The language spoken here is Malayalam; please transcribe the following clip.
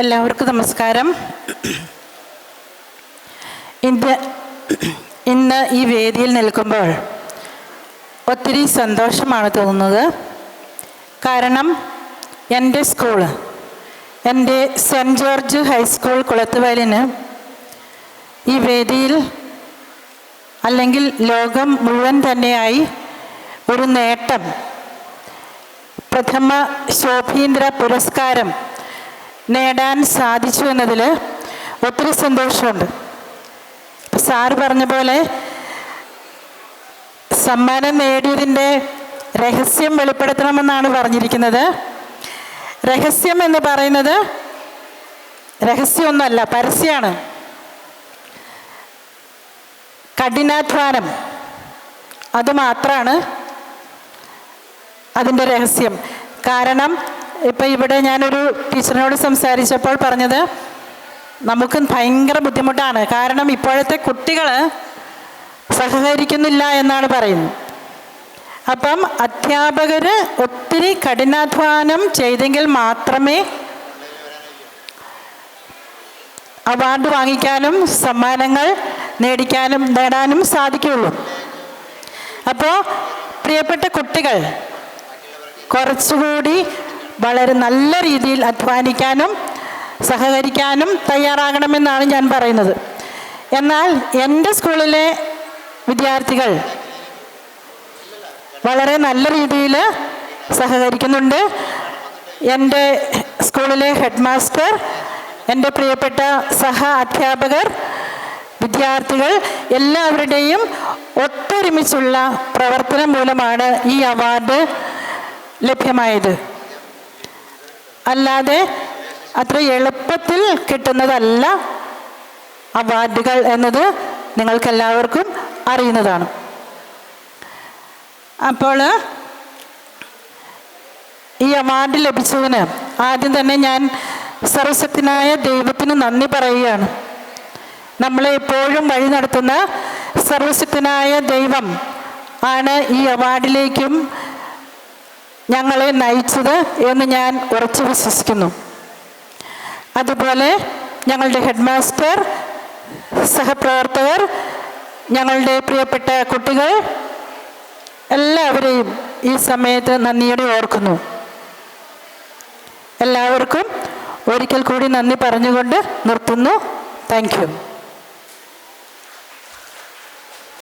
എല്ലാവർക്കും നമസ്കാരം. ഇന്ത്യ ഇന്ന് ഈ വേദിയിൽ നിൽക്കുമ്പോൾ ഒത്തിരി സന്തോഷമാണ് തോന്നുന്നത്. കാരണം എന്റെ സ്കൂൾ എന്റെ സെന്റ് ജോർജ് ഹൈസ്കൂൾ കുളത്തുവയലിന് ഈ വേദിയിൽ അല്ലെങ്കിൽ ലോകം മുഴുവൻ തന്നെയായി ഒരു നേട്ടം പ്രഥമ ശോഭീന്ദ്ര പുരസ്കാരം നേടാൻ സാധിച്ചു എന്നതിൽ ഒത്തിരി സന്തോഷമുണ്ട്. സാർ പറഞ്ഞ പോലെ സമ്മാനം നേടിയതിന്റെ രഹസ്യം വെളിപ്പെടുത്തണമെന്നാണ് പറഞ്ഞിരിക്കുന്നത്. രഹസ്യം എന്ന് പറയുന്നത് രഹസ്യമൊന്നുമല്ല പരസ്യമാണ്. കഠിനാധ്വാനം അതുമാത്രമാണ് അതിന്റെ രഹസ്യം. കാരണം ഇപ്പം ഇവിടെ ഞാനൊരു ടീച്ചറിനോട് സംസാരിച്ചപ്പോൾ പറഞ്ഞത് നമുക്ക് ഭയങ്കര ബുദ്ധിമുട്ടാണ്. കാരണം ഇപ്പോഴത്തെ കുട്ടികൾ സഹകരിക്കുന്നില്ല എന്നാണ് പറയുന്നത്. അപ്പം അധ്യാപകർ ഒത്തിരി കഠിനാധ്വാനം ചെയ്തെങ്കിൽ മാത്രമേ അവാർഡ് വാങ്ങിക്കാനും സമ്മാനങ്ങൾ നേടിക്കാനും നേടാനും സാധിക്കുകയുള്ളൂ. അപ്പോൾ പ്രിയപ്പെട്ട കുട്ടികൾ കുറച്ചുകൂടി വളരെ നല്ല രീതിയിൽ അധ്വാനിക്കാനും സഹകരിക്കാനും തയ്യാറാകണമെന്നാണ് ഞാൻ പറയുന്നത്. എന്നാൽ എന്റെ സ്കൂളിലെ വിദ്യാർത്ഥികൾ വളരെ നല്ല രീതിയിൽ സഹകരിക്കുന്നുണ്ട്. എന്റെ സ്കൂളിലെ ഹെഡ് മാസ്റ്റർ എന്റെ പ്രിയപ്പെട്ട സഹ അധ്യാപകർ വിദ്യാർത്ഥികൾ എല്ലാവരുടെയും ഒത്തൊരുമിച്ചുള്ള പ്രവർത്തനം മൂലമാണ് ഈ അവാർഡ് ലഭ്യമായത്. അല്ലാതെ അത്ര എളുപ്പത്തിൽ കിട്ടുന്നതല്ല അവാർഡുകൾ എന്നത് നിങ്ങൾക്കെല്ലാവർക്കും അറിയുന്നതാണ്. അപ്പോൾ ഈ അവാർഡ് ലഭിച്ചതിന് ആദ്യം തന്നെ ഞാൻ സർവശക്തനായ ദൈവത്തിന് നന്ദി പറയുകയാണ്. നമ്മളെ എപ്പോഴും വഴി നടത്തുന്ന സർവശക്തനായ ദൈവം ആണ് ഈ അവാർഡിലേക്കും ഞങ്ങളെ നയിച്ചത് എന്ന് ഞാൻ ഉറച്ചു വിശ്വസിക്കുന്നു. അതുപോലെ ഞങ്ങളുടെ ഹെഡ് മാസ്റ്റർ സഹപ്രവർത്തകർ ഞങ്ങളുടെ പ്രിയപ്പെട്ട കുട്ടികൾ എല്ലാവരെയും ഈ സമയത്ത് നന്ദിയോടെ ഓർക്കുന്നു. എല്ലാവർക്കും ഒരിക്കൽ കൂടി നന്ദി പറഞ്ഞുകൊണ്ട് നിർത്തുന്നു. താങ്ക്